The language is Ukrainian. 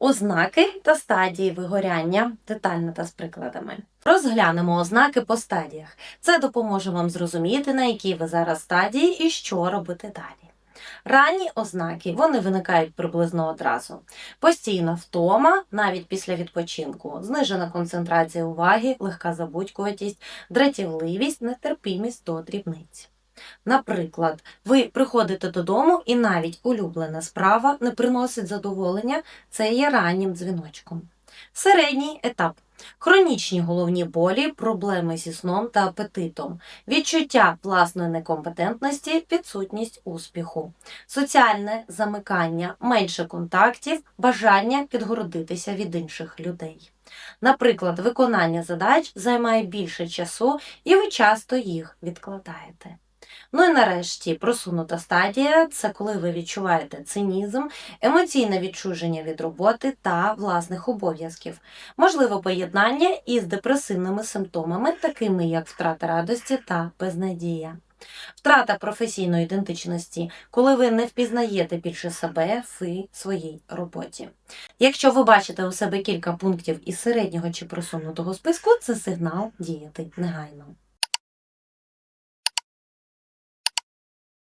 Ознаки та стадії вигоряння детально та з прикладами. Розглянемо ознаки по стадіях. Це допоможе вам зрозуміти, на якій ви зараз стадії і що робити далі. Ранні ознаки вони виникають приблизно одразу. Постійна втома, навіть після відпочинку, знижена концентрація уваги, легка забудькуватість, дратівливість, нетерпімість до дрібниць. Наприклад, ви приходите додому і навіть улюблена справа не приносить задоволення, це є раннім дзвіночком. Середній етап. Хронічні головні болі, проблеми зі сном та апетитом, відчуття власної некомпетентності, відсутність успіху, соціальне замикання, менше контактів, бажання підгородитися від інших людей. Наприклад, виконання задач займає більше часу і ви часто їх відкладаєте. Ну і нарешті просунута стадія це коли ви відчуваєте цинізм, емоційне відчуження від роботи та власних обов'язків, можливо поєднання із депресивними симптомами, такими як втрата радості та безнадія. Втрата професійної ідентичності, коли ви не впізнаєте більше себе в своїй роботі. Якщо ви бачите у себе кілька пунктів із середнього чи просунутого списку, це сигнал діяти негайно.